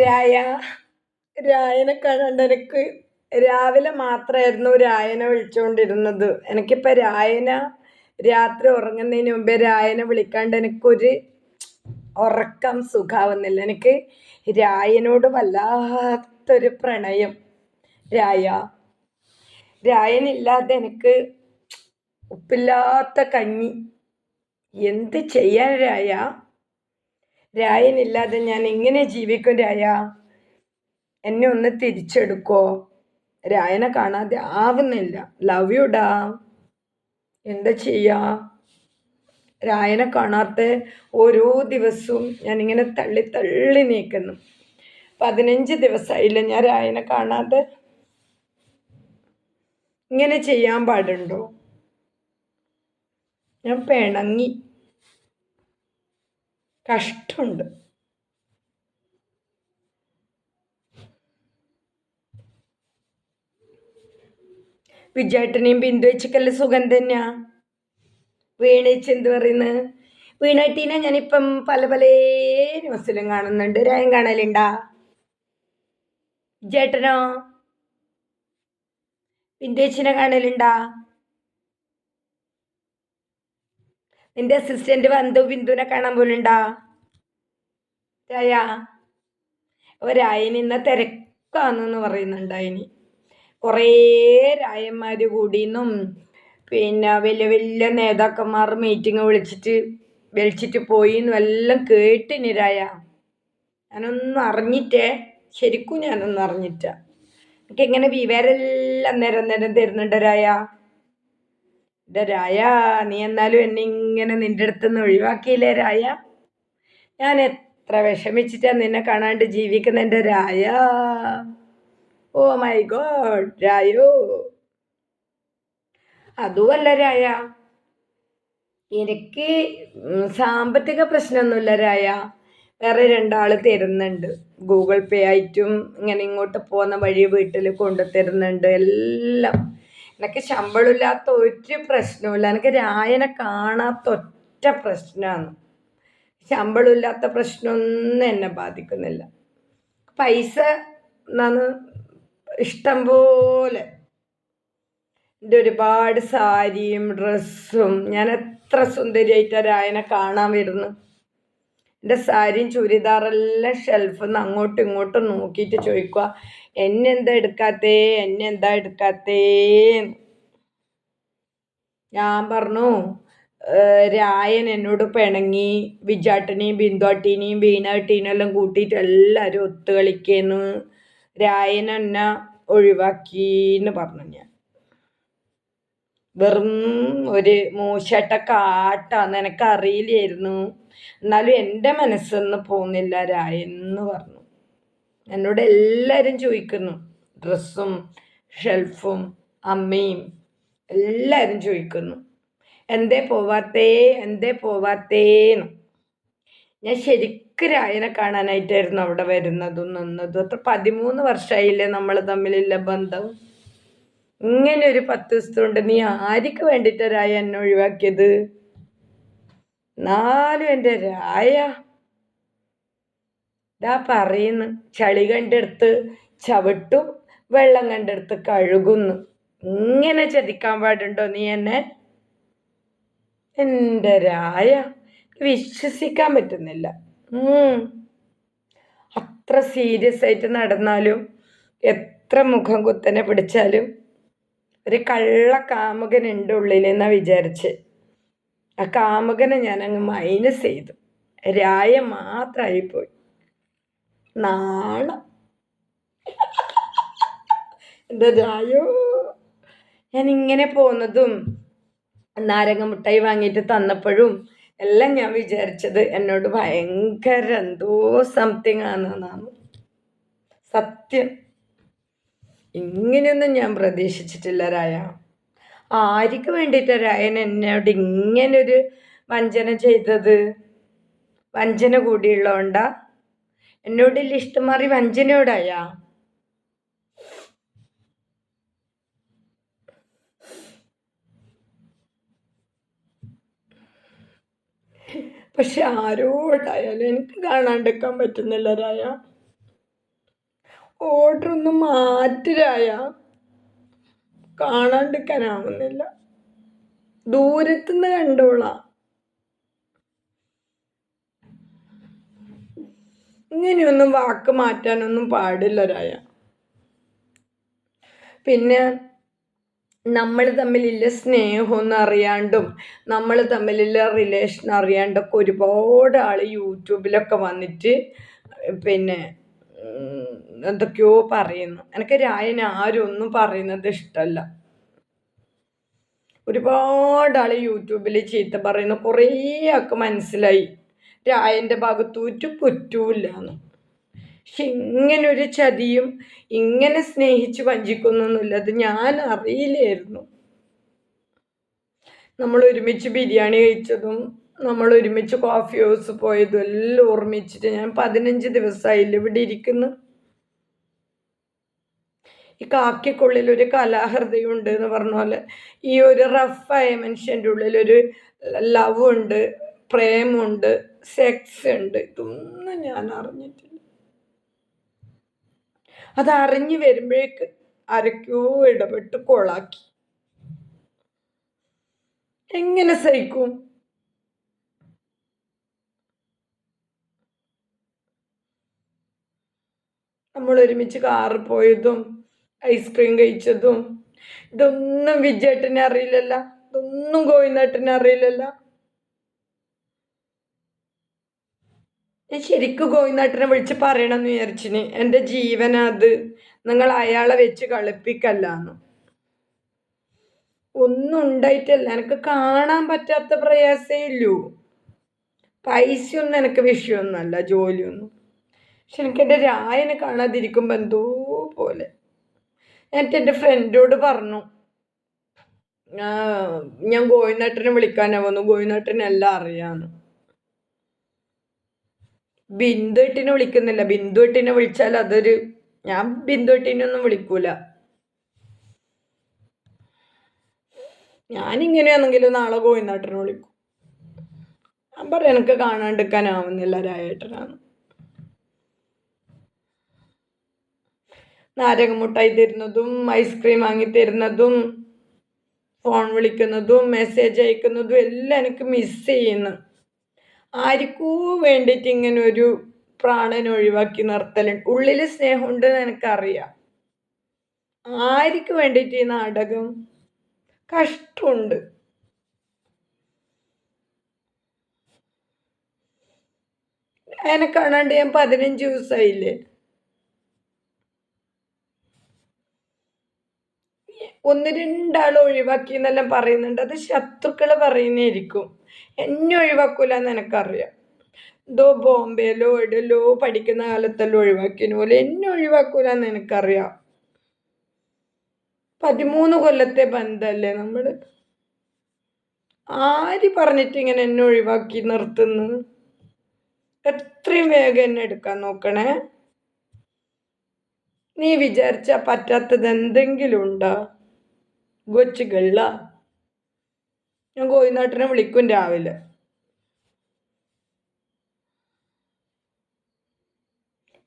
രായ രായനെ കാണാണ്ട് എനിക്ക് രാവിലെ മാത്രമായിരുന്നു രായനെ വിളിച്ചുകൊണ്ടിരുന്നത് എനിക്കിപ്പോൾ രായന രാത്രി ഉറങ്ങുന്നതിന് മുമ്പേ രായനെ വിളിക്കാണ്ട് എനിക്കൊരു ഉറക്കം സുഖാവുന്നില്ല. എനിക്ക് രായനോട് വല്ലാത്തൊരു പ്രണയം. രായ രായനില്ലാതെ എനിക്ക് ഉപ്പില്ലാത്ത കഞ്ഞി. എന്ത് ചെയ്യാൻ രായ? രായനില്ലാതെ ഞാൻ എങ്ങനെ ജീവിക്കും രായ? എന്നെ ഒന്ന് തിരിച്ചെടുക്കോ? രായനെ കാണാതെ ആവുന്നില്ല. ലവ് യു ഡാ. എന്താ ചെയ്യാ? രായനെ കാണാത്ത ഓരോ ദിവസവും ഞാനിങ്ങനെ തള്ളി തള്ളി നീക്കുന്നു. പതിനഞ്ച് ദിവസമായില്ല ഞാൻ രായനെ കാണാതെ. ഇങ്ങനെ ചെയ്യാൻ പാടുണ്ടോ? ഞാൻ പിണങ്ങി. കഷ്ടമുണ്ട്. വിജയേട്ടനെയും ബിന്ദു വെച്ചിക്കല്ല സുഖം തന്നെയാ. വീണേച്ച് എന്ത് പറയുന്നത് വീണേട്ടീനെ ഞാനിപ്പം പല പല ന്യൂസിലും കാണുന്നുണ്ട്. രായം കാണലുണ്ടാ? ജേട്ടനോ ബിന്ദുവേച്ചിനെ കാണലുണ്ടാ? നിന്റെ അസിസ്റ്റന്റ് വന്തു ബിന്ദുവിനെ കാണാൻ പോലുണ്ടാ രായ ഒരായനി ഇന്ന പറയുന്നുണ്ട് പറയുന്നുണ്ടായിനി. കുറേ രായന്മാർ കൂടിയെന്നും പിന്നെ വലിയ വലിയ നേതാക്കന്മാർ മീറ്റിംഗ് വിളിച്ചിട്ട് വിളിച്ചിട്ട് പോയി എന്നും എല്ലാം കേട്ടിനി രായ. ഞാനൊന്നും അറിഞ്ഞിട്ടേ ശരിക്കും ഞാനൊന്നും അറിഞ്ഞിട്ട. എനിക്ക് എങ്ങനെ വിവരമെല്ലാം നേരം നേരം തരുന്നുണ്ട് രായ? എന്റെ രായ നീ എന്നാലും എന്നെ ഇങ്ങനെ നിന്റെ അടുത്ത് നിന്ന് ഒഴിവാക്കിയില്ലേ രായ? ഞാൻ എത്ര വിഷമിച്ചിട്ടാണ് നിന്നെ കാണാണ്ട് ജീവിക്കുന്ന എന്റെ രായ? ഓ മൈ ഗോഡ് രായോ? അതുമല്ല രായ എനിക്ക് സാമ്പത്തിക പ്രശ്നമൊന്നുമില്ല രായ. വേറെ രണ്ടാൾ തരുന്നുണ്ട്. ഗൂഗിൾ പേ ആയിട്ടും ഇങ്ങനെ ഇങ്ങോട്ട് പോകുന്ന വഴി വീട്ടിൽ കൊണ്ടു തരുന്നുണ്ട് എല്ലാം എനിക്ക് ശമ്പളമില്ലാത്ത ഒരു പ്രശ്നമില്ല എനിക്ക് രായനെ കാണാത്ത ഒറ്റ പ്രശ്നമാണ്. ശമ്പളമില്ലാത്ത പ്രശ്നമൊന്നും എന്നെ ബാധിക്കുന്നില്ല. പൈസ എന്നാണ് ഇഷ്ടം പോലെ. എന്റെ ഒരുപാട് സാരിയും ഡ്രസ്സും ഞാൻ എത്ര സുന്ദരിയായിട്ടാണ് രായനെ കാണാൻ വരുന്നു എന്റെ സാരിയും ചുരിദാറെല്ലാം ഷെൽഫിൽ നിന്ന് അങ്ങോട്ടും ഇങ്ങോട്ടും നോക്കിയിട്ട് ചോദിക്കുക എന്നെ എന്താ എടുക്കാത്തേ? എന്നെ എന്താ എടുക്കാത്തേ? ഞാൻ പറഞ്ഞു രായൻ എന്നോട് പിണങ്ങി വിജാട്ടനെയും ബിന്ദുവാട്ടീനെയും ബീനാട്ടീനെയും എല്ലാം കൂട്ടിയിട്ട് എല്ലാവരും ഒത്തു കളിക്കുന്നു രായൻ എന്നെ ഒഴിവാക്കിന്ന് പറഞ്ഞു ഞാൻ. വെറും ഒരു മൂശട്ട കാട്ടാന്ന് എനിക്കറിയില്ലായിരുന്നു എന്നാലും എന്റെ മനസ്സൊന്നും പോകുന്നില്ല രായൻ എന്ന് പറഞ്ഞു. എന്നോട് എല്ലാവരും ചോദിക്കുന്നു. ഡ്രസ്സും ഷെൽഫും അമ്മയും എല്ലാവരും ചോദിക്കുന്നു. എന്തേ പോവാത്തേ? എന്തേ പോവാത്തേന്ന് ഞാൻ ശരിക്കും രായനെ കാണാനായിട്ടായിരുന്നു അവിടെ വരുന്നതും നിന്നതും. അത്ര പതിമൂന്ന് വർഷമായില്ലേ നമ്മൾ തമ്മിലുള്ള ബന്ധം. ഇങ്ങനെ ഒരു പത്ത് ദിവസത്തുണ്ട് നീ ആർക്ക് വേണ്ടിയിട്ടാ രായ എന്നെ ഒഴിവാക്കിയത്? എന്നാലും എന്റെ രായ ഇതാ പറയുന്നു. ചളി കണ്ടെടുത്ത് ചവിട്ടും വെള്ളം കണ്ടെടുത്ത് കഴുകുന്നു. ഇങ്ങനെ ചതിക്കാൻ പാടുണ്ടോ നീ എന്നെ? എന്റെ രായ വിശ്വസിക്കാൻ പറ്റുന്നില്ല. അത്ര സീരിയസ് ആയിട്ട് നടന്നാലും എത്ര മുഖം കുത്തനെ പിടിച്ചാലും ഒരു കള്ള കാമുകൻ ഉണ്ട് ഉള്ളിലെന്നാ വിചാരിച്ച്? ആ കാമുകനെ ഞാനങ്ങ് മൈനസ് ചെയ്തു. രായ മാത്രമായിപ്പോയി നാണം. എന്റെ ഞാൻ ഇങ്ങനെ പോന്നതും നാരങ്ങ മുട്ടായി വാങ്ങിയിട്ട് തന്നപ്പോഴും എല്ലാം ഞാൻ വിചാരിച്ചത് എന്നോട് ഭയങ്കര എന്തോ സംതിങ് ആണെന്നാണ് സത്യം. ഇങ്ങനെയൊന്നും ഞാൻ പ്രതീക്ഷിച്ചിട്ടില്ല രായ. ആർക്ക് വേണ്ടിയിട്ട് രായൻ എന്നോട് ഇങ്ങനൊരു വഞ്ചന ചെയ്തത്? വഞ്ചന കൂടിയുള്ളതുകൊണ്ടാ എന്നോടുള്ള ഇഷ്ടം മാറി വഞ്ചനയോടായാ? പക്ഷെ ആരോടായാലും എനിക്ക് കാണാണ്ടിരിക്കാൻ പറ്റുന്നില്ല രായ. ഓർഡർ ഒന്ന് മാറ്റരായ കാണാണ്ടിരിക്കാനാവുന്നില്ല. ദൂരത്തുനിന്ന് കണ്ടോളാം. ഇങ്ങനെയൊന്നും വാക്ക് മാറ്റാനൊന്നും പാടില്ല ഒരായ പിന്നെ നമ്മൾ തമ്മിലുള്ള സ്നേഹമൊന്നും അറിയാണ്ടും നമ്മൾ തമ്മിലുള്ള റിലേഷൻ അറിയാണ്ടൊക്കെ ഒരുപാട് ആൾ യൂട്യൂബിലൊക്കെ വന്നിട്ട് പിന്നെ എന്തൊക്കെയോ പറയുന്നു. എനിക്ക് രായൻ ആരും ഒന്നും പറയുന്നത് ഇഷ്ടമല്ല ഒരുപാട് ആൾ യൂട്യൂബിൽ ചീത്ത പറയുന്ന. കുറേ ആൾക്ക് മനസ്സിലായി. രായന്റെ ഭാഗത്തൂറ്റു കുറ്റൂല്ല കുറ്റവുമില്ല എന്ന് പക്ഷെ ഇങ്ങനെ ഒരു ചതിയും ഇങ്ങനെ സ്നേഹിച്ച് വഞ്ചിക്കുന്നൊന്നുമില്ലത് ഞാൻ അറിയില്ലായിരുന്നു നമ്മൾ ഒരുമിച്ച് ബിരിയാണി കഴിച്ചതും നമ്മൾ ഒരുമിച്ച് കോഫി ഹൗസ് പോയതും എല്ലാം ഓർമ്മിച്ചിട്ട് ഞാൻ പതിനഞ്ച് ദിവസമായില്ല ഇവിടെ ഇരിക്കുന്നു. ഈ കാക്കിക്കുള്ളിൽ ഒരു കലാഹൃദയം ഉണ്ട് എന്ന് പറഞ്ഞ പോലെ ഈ ഒരു റഫായ മനുഷ്യന്റെ ഉള്ളിൽ ഒരു ലവ് ഉണ്ട് പ്രേമുണ്ട് സെക്സ് ഉണ്ട്. ഇതൊന്നും ഞാൻ അറിഞ്ഞിട്ടില്ല. അത് അറിഞ്ഞു വരുമ്പോഴേക്ക് ആരൊക്കെയോ ഇടപെട്ട് കൊളാക്കി. എങ്ങനെ സഹിക്കും? നമ്മൾ ഒരുമിച്ച് കാറിൽ പോയതും ഐസ്ക്രീം കഴിച്ചതും ഇതൊന്നും വിജയേട്ടനെ അറിയില്ലല്ല. ഇതൊന്നും ഗോവിന്ദേട്ടനെ അറിയില്ലല്ല. ഞാൻ ശരിക്കും ഗോവിന്ദാട്ടനെ വിളിച്ച് പറയണമെന്ന് വിചാരിച്ചിന്. എന്റെ ജീവനത് നിങ്ങൾ അയാളെ വെച്ച് കളിപ്പിക്കല്ലാന്ന്. ഒന്നും ഉണ്ടായിട്ടല്ല. എനിക്ക് കാണാൻ പറ്റാത്ത പ്രയാസേ ഇല്ലൂ. പൈസയൊന്നും എനിക്ക് വിഷയമൊന്നുമല്ല ജോലിയൊന്നും. പക്ഷെ എനിക്ക് എന്റെ രായനെ കാണാതിരിക്കുമ്പോൾ എന്തോ പോലെ. എന്നിട്ട് എന്റെ ഫ്രണ്ടോട് പറഞ്ഞു ഞാൻ ഗോവിന്ദാട്ടനെ വിളിക്കാനാ വന്നു. ഗോവിന്ദേട്ടനെല്ലാം അറിയാന്ന് ബിന്ദുട്ടിനെ വിളിക്കുന്നില്ല. ബിന്ദു എട്ടിനെ വിളിച്ചാൽ അതൊരു ഞാൻ ബിന്ദു ഒന്നും വിളിക്കൂല. ഞാനിങ്ങനെയാണെങ്കിലും നാളെ ഗോവിന്ദേട്ടനെ വിളിക്കും. ഞാൻ പറയാം എനിക്ക് കാണാണ്ടിരിക്കാനാവുന്നില്ല രായേട്ടനാണ് നാരങ്ങ മുട്ടായി തരുന്നതും ഐസ്ക്രീം വാങ്ങി തരുന്നതും ഫോൺ വിളിക്കുന്നതും മെസ്സേജ് അയക്കുന്നതും എല്ലാം എനിക്ക് മിസ് ചെയ്യുന്നു. ആർക്കോ വേണ്ടിയിട്ട് ഇങ്ങനെ ഒരു പ്രാണൻ ഒഴിവാക്കി നിർത്തലുണ്ട് ഉള്ളിൽ സ്നേഹമുണ്ടെന്ന് എനിക്കറിയാം. ആർക്ക് വേണ്ടിയിട്ട് ഈ നാടകം? കഷ്ടമുണ്ട്. എന്നെ കാണാണ്ട് ഞാൻ പതിനഞ്ച് ദിവസമായില്ലേ ഒന്ന് രണ്ടാൾ ഒഴിവാക്കി എന്നെല്ലാം പറയുന്നുണ്ട്. അത് ശത്രുക്കൾ പറയുന്നതായിരിക്കും. എന്നെ ഒഴിവാക്കൂല എന്ന് എനിക്കറിയാം. എന്തോ ബോംബെയിലോ എവിടെയല്ലോ പഠിക്കുന്ന കാലത്തെല്ലാം ഒഴിവാക്കിയതിന് പോലെ എന്നെ ഒഴിവാക്കൂല എന്ന് എനിക്കറിയാം. പതിമൂന്ന് കൊല്ലത്തെ ബന്ധമല്ലേ നമ്മൾ ആര് പറഞ്ഞിട്ട് ഇങ്ങനെ എന്നെ ഒഴിവാക്കി നിർത്തുന്നു? എത്രയും വേഗം എന്നെ എടുക്കാൻ നോക്കണേ. നീ വിചാരിച്ച പറ്റാത്തത് എന്തെങ്കിലും ഉണ്ടോ? കൊച്ചുകള്ള. ഞാൻ കോയിനാട്ടിനെ വിളിക്കും രാവിലെ.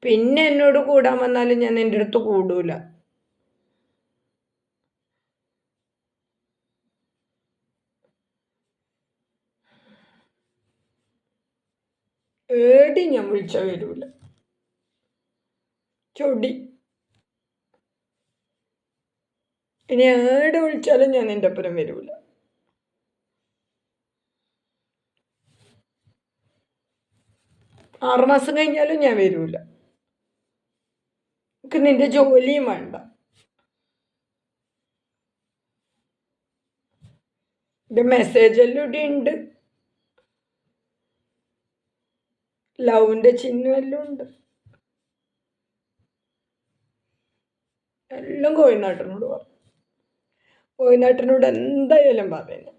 പിന്നെ എന്നോട് കൂടാൻ വന്നാലും ഞാൻ എന്റെ അടുത്ത് കൂടൂല. ഏടി ഞാൻ വിളിച്ച വരൂല. ചൊടി. ഇനി ഏടെ വിളിച്ചാലും ഞാൻ എന്റെ അപ്പുറം വരൂല. ആറുമാസം കഴിഞ്ഞാലും ഞാൻ വരൂല. എനിക്ക് നിന്റെ ജോലിയും വേണ്ട. ഇത് മെസ്സേജ് എല്ലാം ഇവിടെ ഉണ്ട്. ലവിന്റെ ചിഹ്നം എല്ലാം ഉണ്ട്. എല്ലാം കോഴിനാട്ടിനോട് പറഞ്ഞു. കോഴിനാട്ടിനോട് എന്തായാലും പറയുന്നു.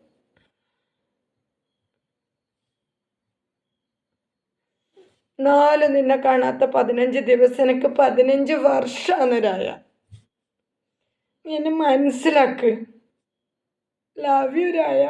നാല് നിന്നെ കാണാത്ത പതിനഞ്ച് ദിവസം എനിക്ക് പതിനഞ്ച് വർഷമാണ് രായ നീ എന്നെ മനസ്സിലാക്ക്. ലവ് യു രായ